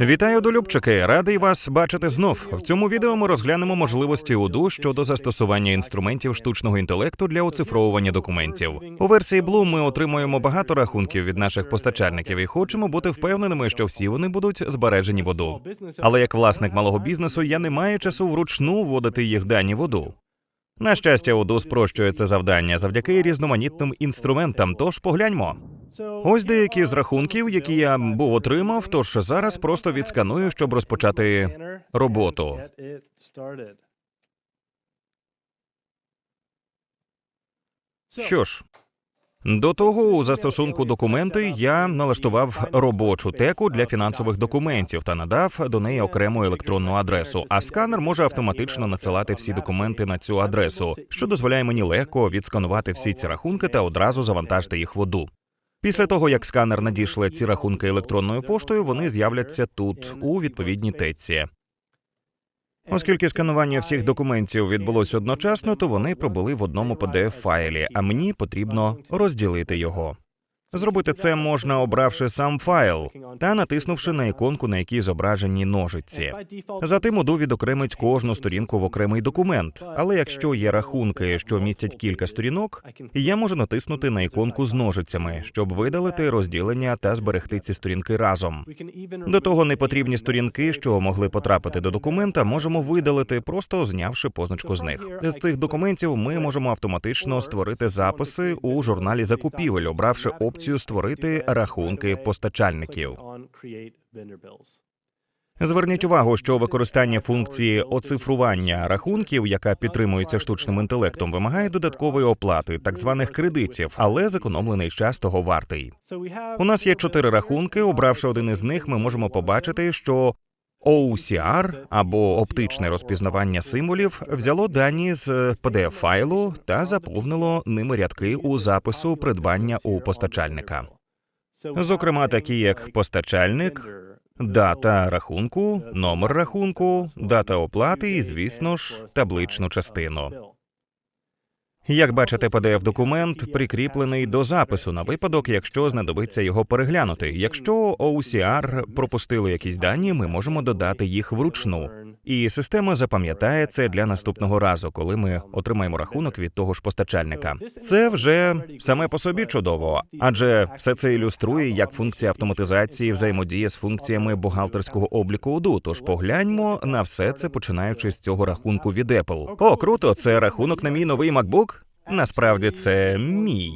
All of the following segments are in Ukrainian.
Вітаю, долюбчики! Радий вас бачити знов. В цьому відео ми розглянемо можливості УДУ щодо застосування інструментів штучного інтелекту для оцифровування документів. У версії Bloom ми отримуємо багато рахунків від наших постачальників і хочемо бути впевненими, що всі вони будуть збережені в ОДУ. Але як власник малого бізнесу я не маю часу вручну вводити їх дані в ОДУ. На щастя, УДУ спрощує це завдання завдяки різноманітним інструментам. Тож погляньмо. Ось деякі з рахунків, які я був отримав. Тож зараз просто відсканую, щоб розпочати роботу. Що ж, до того у застосунку документи я налаштував робочу теку для фінансових документів та надав до неї окрему електронну адресу. А сканер може автоматично надсилати всі документи на цю адресу, що дозволяє мені легко відсканувати всі ці рахунки та одразу завантажити їх в воду. Після того, як сканер надішле ці рахунки електронною поштою, вони з'являться тут у відповідній теці. Оскільки сканування всіх документів відбулося одночасно, то вони пробули в одному pdf файлі, а мені потрібно розділити його. Зробити це можна, обравши сам файл та натиснувши на іконку, на якій зображені ножиці. Затим УДУ відокремить кожну сторінку в окремий документ. Але якщо є рахунки, що містять кілька сторінок, я можу натиснути на іконку з ножицями, щоб видалити розділення та зберегти ці сторінки разом. До того непотрібні сторінки, що могли потрапити до документа, можемо видалити, просто знявши позначку з них. З цих документів ми можемо автоматично створити записи у журналі закупівель, обравши опцію створити рахунки постачальників. Зверніть увагу, що використання функції оцифрування рахунків, яка підтримується штучним інтелектом, вимагає додаткової оплати, так званих кредитів, але зекономлений час того вартий. У нас є чотири рахунки. Обравши один із них, ми можемо побачити, що OCR або оптичне розпізнавання символів взяло дані з pdf файлу та заповнило ними рядки у запису придбання у постачальника. Зокрема, такі як постачальник, дата рахунку, номер рахунку, дата оплати і, звісно ж, табличну частину. Як бачите, pdf документ прикріплений до запису на випадок, якщо знадобиться його переглянути. Якщо OCR пропустили якісь дані, ми можемо додати їх вручну. І система запам'ятає це для наступного разу, коли ми отримаємо рахунок від того ж постачальника. Це вже саме по собі чудово, адже все це ілюструє, як функція автоматизації взаємодіє з функціями бухгалтерського обліку УДУ. Тож погляньмо на все це, починаючи з цього рахунку від Apple. О, круто! Це рахунок на мій новий MacBook? Насправді це мій.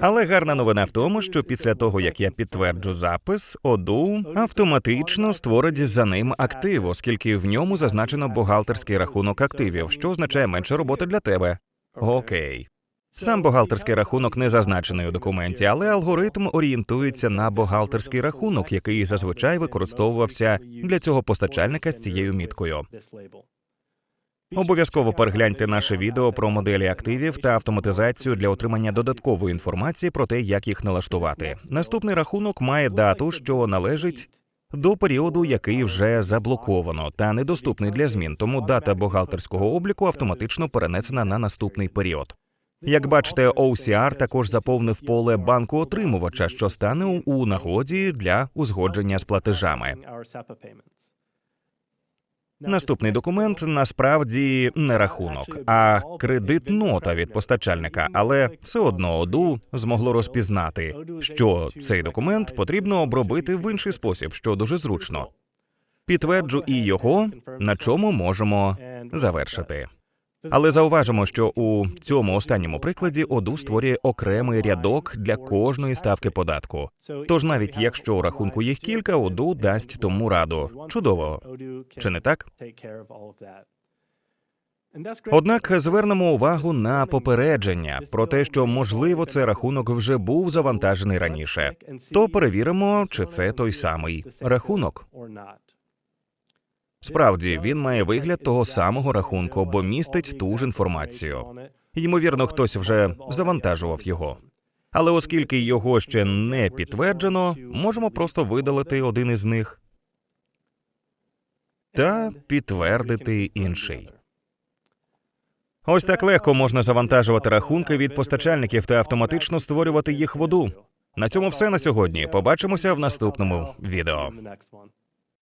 Але гарна новина в тому, що після того як я підтверджу запис, ОДУ автоматично створить за ним актив, оскільки в ньому зазначено бухгалтерський рахунок активів, що означає менше роботи для тебе. Окей. Сам бухгалтерський рахунок не зазначений у документі, але алгоритм орієнтується на бухгалтерський рахунок, який зазвичай використовувався для цього постачальника з цією міткою. Обов'язково перегляньте наше відео про моделі активів та автоматизацію для отримання додаткової інформації про те, як їх налаштувати. Наступний рахунок має дату, що належить до періоду, який вже заблоковано та недоступний для змін. Тому дата бухгалтерського обліку автоматично перенесена на наступний період. Як бачите, OCR також заповнив поле банку отримувача, що стане у нагоді для узгодження з платежами. Наступний документ насправді не рахунок, а кредит-нота від постачальника, але все одно ОДУ змогло розпізнати, що цей документ потрібно обробити в інший спосіб, що дуже зручно. Підтверджу і його, на чому можемо завершити. Але зауважимо, що у цьому останньому прикладі ОДУ створює окремий рядок для кожної ставки податку. Тож навіть якщо у рахунку їх кілька, ОДУ дасть тому раду. Чудово, чи не так? Однак звернемо увагу на попередження про те, що можливо цей рахунок вже був завантажений раніше. То перевіримо, чи це той самий рахунок. Справді він має вигляд того самого рахунку, бо містить ту ж інформацію. Ймовірно, хтось вже завантажував його. Але оскільки його ще не підтверджено, можемо просто видалити один із них та підтвердити інший. Ось так легко можна завантажувати рахунки від постачальників та автоматично створювати їх воду. На цьому все на сьогодні. Побачимося в наступному відео.